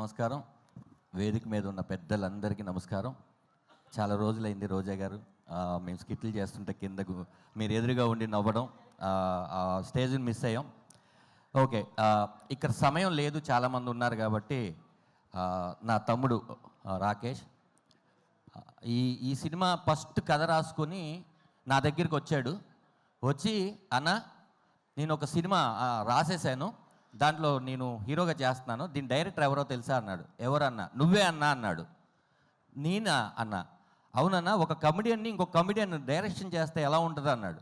నమస్కారం. వేదిక మీద ఉన్న పెద్దలందరికీ నమస్కారం. చాలా రోజులైంది రోజా గారు. మేము స్కిట్లు చేస్తుంటే కిందకు మీరు ఎదురుగా ఉండి నవ్వడం స్టేజ్ని మిస్ అయ్యాం. ఓకే ఇక్కడ సమయం లేదు చాలామంది ఉన్నారు కాబట్టి నా తమ్ముడు రాకేష్ ఈ ఈ సినిమా ఫస్ట్ కథ రాసుకొని నా దగ్గరికి వచ్చాడు. వచ్చి అన్న నేను ఒక సినిమా రాసేసాను దాంట్లో నేను హీరోగా చేస్తున్నాను. దీని డైరెక్టర్ ఎవరో తెలుసా అన్నాడు. ఎవరన్నా? నువ్వే అన్నా అన్నాడు. నేనా? అన్న. అవునన్నా ఒక కమెడియన్ని ఇంకొక కమెడియన్ డైరెక్షన్ చేస్తే ఎలా ఉంటుంది అన్నాడు.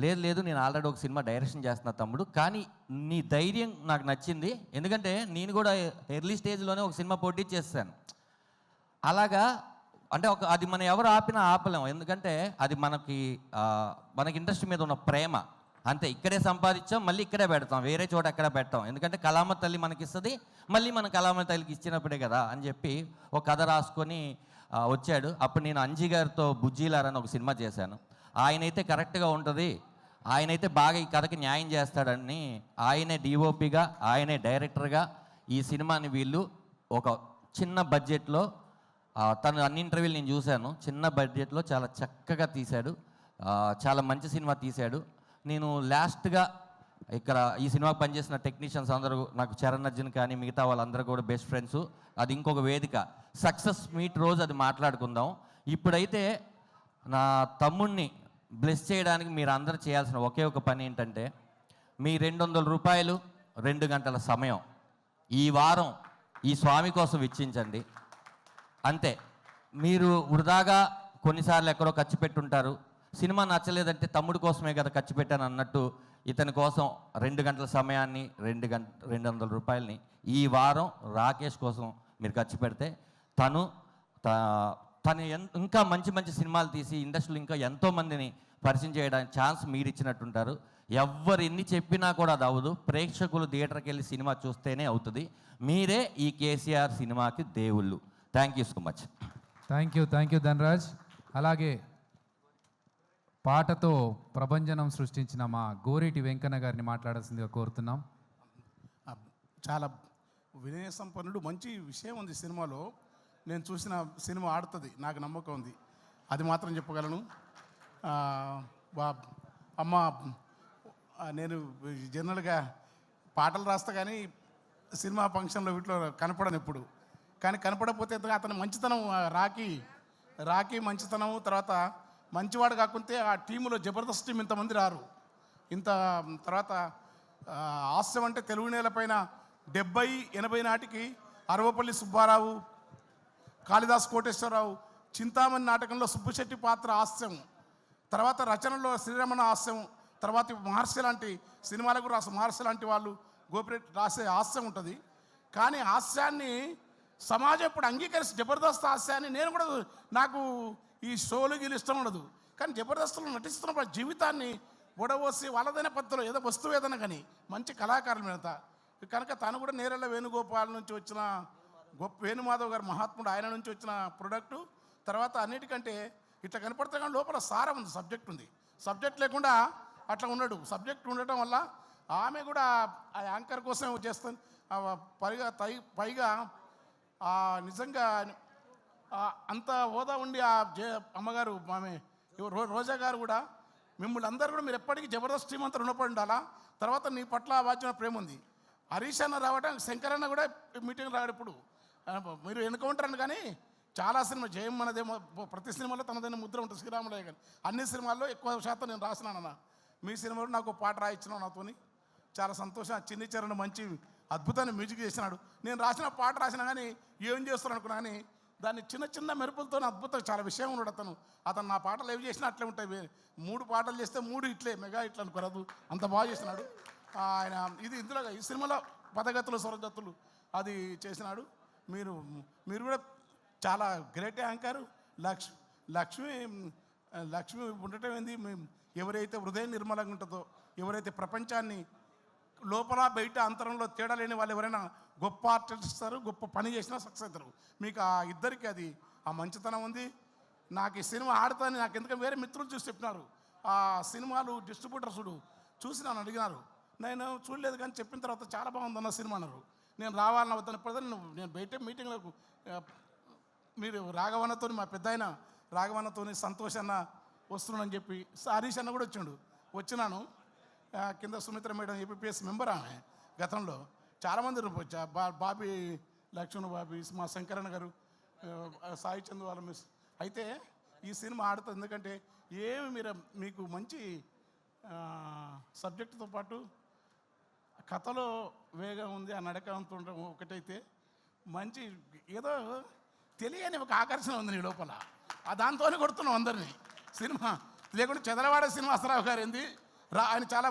లేదు లేదు నేను ఆల్రెడీ ఒక సినిమా డైరెక్షన్ చేస్తున్నా తమ్ముడు. కానీ నీ ధైర్యం నాకు నచ్చింది. ఎందుకంటే నేను కూడా ఎర్లీ స్టేజ్లోనే ఒక సినిమా పోటీ చేస్తాను. అలాగా అంటే ఒక అది మనం ఎవరు ఆపినా ఆపలేం ఎందుకంటే అది మనకి మనకి ఇండస్ట్రీ మీద ఉన్న ప్రేమ. అంతే ఇక్కడే సంపాదించాం మళ్ళీ ఇక్కడే పెడతాం వేరే చోట ఎక్కడ పెట్టాం. ఎందుకంటే కలామ తల్లి మనకిస్తుంది మళ్ళీ మన కలామ తల్లికి ఇచ్చినప్పుడే కదా అని చెప్పి ఒక కథ రాసుకొని వచ్చాడు. అప్పుడు నేను అంజీ గారితో బుజ్జీలారని ఒక సినిమా చేశాను. ఆయనైతే కరెక్ట్గా ఉంటుంది ఆయనైతే బాగా ఈ కథకి న్యాయం చేస్తాడని ఆయనే డిఓపిగా ఆయనే డైరెక్టర్గా ఈ సినిమాని వీళ్ళు ఒక చిన్న బడ్జెట్లో తను అన్ని ఇంటర్వ్యూలు నేను చూశాను. చిన్న బడ్జెట్లో చాలా చక్కగా తీశాడు. చాలా మంచి సినిమా తీశాడు. నేను లాస్ట్గా ఇక్కడ ఈ సినిమాకి పనిచేసిన టెక్నీషియన్స్ అందరూ నాకు చరణ్ అర్జున్ కానీ మిగతా వాళ్ళందరూ కూడా బెస్ట్ ఫ్రెండ్స్ అది ఇంకొక వేదిక. సక్సెస్ మీట్ రోజు అది మాట్లాడుకుందాం. ఇప్పుడైతే నా తమ్ముణ్ణి బ్లెస్ చేయడానికి మీరు అందరూ చేయాల్సిన ఒకే ఒక పని ఏంటంటే మీ రెండు వందల రూపాయలు రెండు గంటల సమయం. ఈ వారం ఈ స్వామి కోసం వెచ్చించండి. అంతే. మీరు వృధాగా కొన్నిసార్లు ఎక్కడో ఖర్చు పెట్టుంటారు. సినిమా నచ్చలేదంటే తమ్ముడు కోసమే కదా ఖర్చు పెట్టాను అన్నట్టు ఇతని కోసం రెండు గంటల సమయాన్ని రెండు గంట రెండు వందల రూపాయలని ఈ వారం రాకేష్ కోసం మీరు ఖర్చు పెడితే తను త- తను ఇంకా మంచి మంచి సినిమాలు తీసి ఇండస్ట్రీలో ఇంకా ఎంతోమందిని పరిచయం చేయడానికి ఛాన్స్ మీరు ఇచ్చినట్టుంటారు ఎవ్వరు ఎన్ని చెప్పినా కూడా అది అవ్వదు. ప్రేక్షకులు థియేటర్కి వెళ్ళి సినిమా చూస్తేనే అవుతుంది. మీరే ఈ కేసీఆర్ సినిమాకి దేవుళ్ళు. Thank you so much. Thank you thank you Dhanraj. అలాగే పాటతో ప్రభంజనం సృష్టించిన మా గోరేటి వెంకన్న గారిని మాట్లాడాల్సిందిగా కోరుతున్నాం. చాలా వినయ సంపన్నుడు మంచి విషయం ఉంది సినిమాలో. నేను చూసిన సినిమా ఆడుతుంది నాకు నమ్మకం ఉంది. అది మాత్రం చెప్పగలను. వా- అమ్మ నేను జనరల్గా పాటలు రాస్తా కానీ సినిమా ఫంక్షన్లో వీటిలో కనపడను ఎప్పుడు. కానీ కనపడకపోతే అతని మంచితనం ఆ, రాకీ రాకీ మంచితనం తర్వాత మంచివాడు కాకుంటే ఆ టీములో జబర్దస్త్ టీం ఇంతమంది రారు. ఇంత తర్వాత హాస్యం అంటే తెలుగు నేలపైన డెబ్బై ఎనభై నాటికి అరవపల్లి సుబ్బారావు కాళిదాస్ కోటేశ్వరరావు చింతామణి నాటకంలో సుబ్బుశెట్టి పాత్ర హాస్యం తర్వాత రచనలో శ్రీరమణ హాస్యం తర్వాత మహర్షి లాంటి సినిమాలకు రాసే మహర్షి లాంటి వాళ్ళు గోపిరెడ్డి రాసే హాస్యం ఉంటుంది. కానీ హాస్యాన్ని సమాజం ఇప్పుడు అంగీకరిస్తే జబర్దస్త్ హాస్యాన్ని నేను కూడా నాకు ఈ షోలు గీలు ఇష్టం ఉండదు. కానీ జబర్దస్త్లో నటిస్తున్నప్పుడు జీవితాన్ని బుడవోసి వాళ్ళదైన పద్ధతిలో ఏదో వస్తువు ఏదైనా కానీ మంచి కళాకారుల మీద. కనుక తను కూడా నేరెళ్ళ వేణుగోపాల్ నుంచి వచ్చిన గొప్ప వేణుమాధవ్ గారు మహాత్ముడు ఆయన నుంచి వచ్చిన ప్రొడక్టు తర్వాత అన్నిటికంటే ఇట్లా కనపడితే కానీ లోపల సారం ఉంది సబ్జెక్ట్ ఉంది. సబ్జెక్ట్ లేకుండా అట్లా ఉన్నాడు సబ్జెక్ట్ ఉండటం వల్ల ఆమె కూడా ఆ యాంకర్ కోసం చేస్తుంది. పైగా పైగా నిజంగా అంత హోదా ఉండి ఆ జయ అమ్మగారు ఆమె రో- రోజా గారు కూడా మిమ్మల్ని అందరూ కూడా మీరు ఎప్పటికీ జబర్దస్త్ టీం అంతా రుణపడి ఉండాలా? తర్వాత నీ పట్ల వాచిన ప్రేమ ఉంది. హరీష్ అన్న రావటం శంకరన్న కూడా మీటింగ్ రాడు ఇప్పుడు. మీరు వెనుక కానీ చాలా సినిమా జయం మనదేమో ప్రతి సినిమాలో తనదైన ముద్ర ఉంటుంది శ్రీరాములయ్య గారు. అన్ని సినిమాల్లో ఎక్కువ శాతం నేను రాసినానన్న మీ సినిమాలో నాకు ఒక పాట రాయించిన నాతోని. చాలా సంతోషం. చిన్ని చరణ్ మంచి అద్భుతాన్ని మ్యూజిక్ చేసినాడు. నేను రాసిన పాట రాసినా కానీ ఏం చేస్తాను అనుకున్నా కానీ దాన్ని చిన్న చిన్న మెరుపులతో అద్భుతం. చాలా విషయం ఉన్నాడు అతను. అతను నా పాటలు ఏవి చేసినా అట్లే ఉంటాయి. మూడు పాటలు చేస్తే మూడు ఇట్లే మెగా ఇట్లా అనుకోరాదు అంత బాగా చేసినాడు. ఆయన ఇది ఇందులో ఈ సినిమాలో పదగతులు స్వరజత్తులు అది చేసినాడు. మీరు మీరు కూడా చాలా గ్రేట్ యాంకర్ లక్ష్మి లక్ష్మి లక్ష్మి ఉండటం ఏంది? ఎవరైతే హృదయం నిర్మలంగా ఉంటుందో ఎవరైతే ప్రపంచాన్ని లోపల బయట అంతరంలో తేడా లేని వాళ్ళు ఎవరైనా గొప్ప ఆర్టిస్ట్ ఇస్తారు గొప్ప పని చేసినా సక్సెస్ అవుతారు. మీకు ఆ ఇద్దరికి అది ఆ మంచితనం ఉంది. నాకు ఈ సినిమా ఆడుతాని నాకు ఎందుకంటే వేరే మిత్రులు చూసి చెప్పినారు. ఆ సినిమాలు డిస్ట్రిబ్యూటర్ చూడు చూసి నన్ను అడిగినారు. నేను చూడలేదు కానీ చెప్పిన తర్వాత చాలా బాగుందన్న సినిమా అన్నారు. నేను రావాలని వద్దని ప్రజలు నేను బయట మీటింగ్లకు మీరు రాఘవన్నతో మా పెద్ద ఆయన రాఘవన్నతో సంతోష్ అన్న వస్తున్నానని చెప్పి హరీష్ అన్న కూడా వచ్చిండు. వచ్చినాను. కింద సుమిత్ర మేడం ఏపీఎస్ మెంబర్ ఆమె గతంలో. చాలామంది ఉన్నారు. బా బాబీ లక్ష్మణ్ బాబీ మా శంకరణ్ గారు సాయి చంద్ర వాళ్ళ మిస్. అయితే ఈ సినిమా ఆడుతుంది ఎందుకంటే ఏమి మీరు మీకు మంచి సబ్జెక్టుతో పాటు కథలో వేగం ఉంది ఆ నడక ఉండడం ఒకటైతే మంచి ఏదో తెలియని ఒక ఆకర్షణ ఉంది నీ లోపల. ఆ దాంతోనే కొడుతున్నాం అందరినీ. సినిమా లేకుంటే చెదలవాడ శ్రీనివాసరావు గారు ఏంది? రా ఆయన చాలా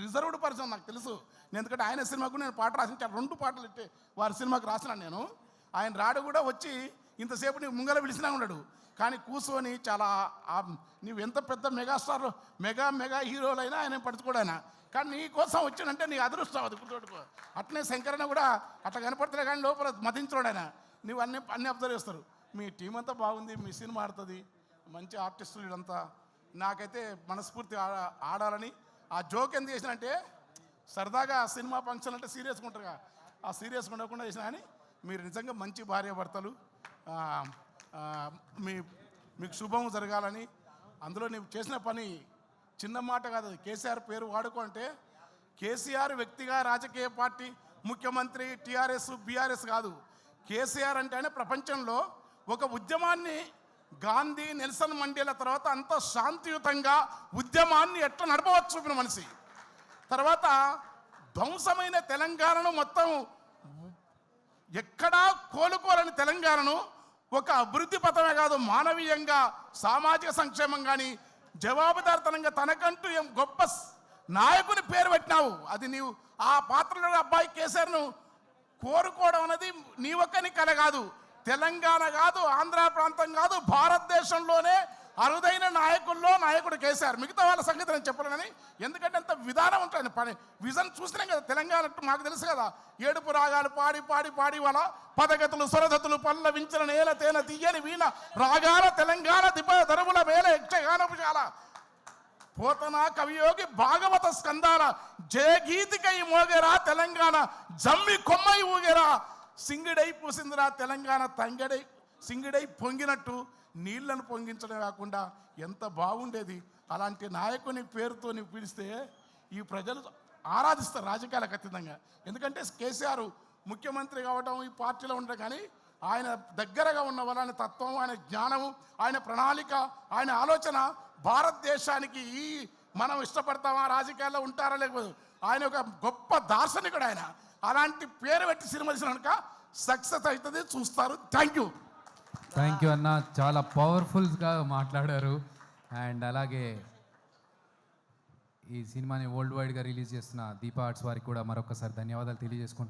రిజర్వ్డ్ పర్సన్ నాకు తెలుసు. నేను ఎందుకంటే ఆయన సినిమాకు నేను పాట రాసిన రెండు పాటలు ఇట్టే వారి సినిమాకి రాసినాను నేను. ఆయన రాడు కూడా వచ్చి ఇంతసేపు నీవు ముంగల పిలిచినా ఉన్నాడు కానీ కూర్చొని చాలా నీవు ఎంత పెద్ద మెగాస్టార్ మెగా మెగా హీరోలైనా ఆయన పడుచుకోడాయన కానీ నీ కోసం వచ్చినంటే నీ అదృష్టం అది గుర్తుపెట్టుకో. అట్లనే శంకరన్న కూడా అట్లా కనపడుతున్నా కానీ లోపల మతించోడు ఆయన. నువ్వు అన్ని అన్ని అబ్జర్వ్ చేస్తారు. మీ టీం అంతా బాగుంది మీ సినిమా ఆడుతుంది. మంచి ఆర్టిస్టులు వీళ్ళంతా. నాకైతే మనస్ఫూర్తి ఆడ- ఆడాలని ఆ జోక్ ఎందుకు చేసినంటే సరదాగా సినిమా ఫంక్షన్ అంటే సీరియస్గా ఉంటారుగా. ఆ సీరియస్గా ఉండకుండా చేసిన కానీ మీరు నిజంగా మంచి భార్యాభర్తలు భర్తలు మీ మీకు శుభం జరగాలని అందులో నీవు చేసిన పని చిన్న మాట కాదు కేసీఆర్ పేరు వాడుకో అంటే కేసీఆర్ వ్యక్తిగా రాజకీయ పార్టీ ముఖ్యమంత్రి టీఆర్ఎస్ బీఆర్ఎస్ కాదు. కేసీఆర్ అంటేనే ప్రపంచంలో ఒక ఉద్యమాన్ని గాంధీ నెల్సన్ మండేల తర్వాత అంత శాంతియుతంగా ఉద్యమాన్ని ఎట్లా నడపవచ్చు చూపిన మనిషి. తర్వాత ధ్వంసమైన తెలంగాణను మొత్తం ఎక్కడా కోలుకోలేని తెలంగాణను ఒక అభివృద్ధి పథమే కాదు మానవీయంగా సామాజిక సంక్షేమం కానీ జవాబుదారితనంగా తనకంటూ ఏం గొప్ప నాయకుని పేరు పెట్టినావు. అది నీవు ఆ పాత్రలో అబ్బాయి కేసీఆర్ను కోరుకోవడం అనేది నీ ఒక్కని కల కాదు. తెలంగాణ కాదు ఆంధ్ర ప్రాంతం కాదు భారతదేశంలోనే అరుదైన నాయకుల్లో నాయకుడు కేసీఆర్. మిగతా వాళ్ళ సంగతి నేను చెప్పలేనని కానీ ఎందుకంటే అంత విధానం ఉంటుంది. పని విజన్ చూసినాం కదా తెలంగాణ మాకు తెలుసు కదా. ఏడుపు రాగాలు పాడి పాడి పాడి వాళ్ళ పదగతులు స్వరదత్తులు పళ్ళ వించిన నేల తేన తీయని వీణ రాగాల తెలంగాణ దిప దరువుల వేల యక్షగానపుశాల పోతన కవియోగి భాగవత స్కందాల జయగీతికై మోగెరా తెలంగాణ జమ్మి కొమ్మై ఊగెరా. సింగిడై పూసిందిరా తెలంగాణ తంగడై సింగిడై పొంగినట్టు నీళ్ళను పొంగించడం కాకుండా ఎంత బాగుండేది. అలాంటి నాయకుని పేరుతో నీవు పిలిస్తే ఈ ప్రజలు ఆరాధిస్తారు రాజకీయాలకు అతీతంగా ఎందుకంటే కేసీఆర్ ముఖ్యమంత్రి కావడం ఈ పార్టీలో ఉండడం కానీ ఆయన దగ్గరగా ఉన్న వాళ్ళని తత్వం ఆయన జ్ఞానము ఆయన ప్రణాళిక ఆయన ఆలోచన భారతదేశానికి ఈ మనం ఇష్టపడతామా రాజకీయాల్లో ఉంటారా లేకపోతే ఆయన ఒక గొప్ప దార్శనికుడు ఆయన. అలాంటి పేరు పెట్టి సినిమా తీసినాక సక్సెస్ అవుతుంది చూస్తారు. థ్యాంక్ యూ థ్యాంక్ యూ అన్న. చాలా పవర్ఫుల్గా మాట్లాడారు. అండ్ అలాగే ఈ సినిమాని వరల్డ్ వైడ్గా రిలీజ్ చేస్తున్న దీపా ఆర్ట్స్ వారికి కూడా మరొకసారి ధన్యవాదాలు తెలియజేసుకుంటూ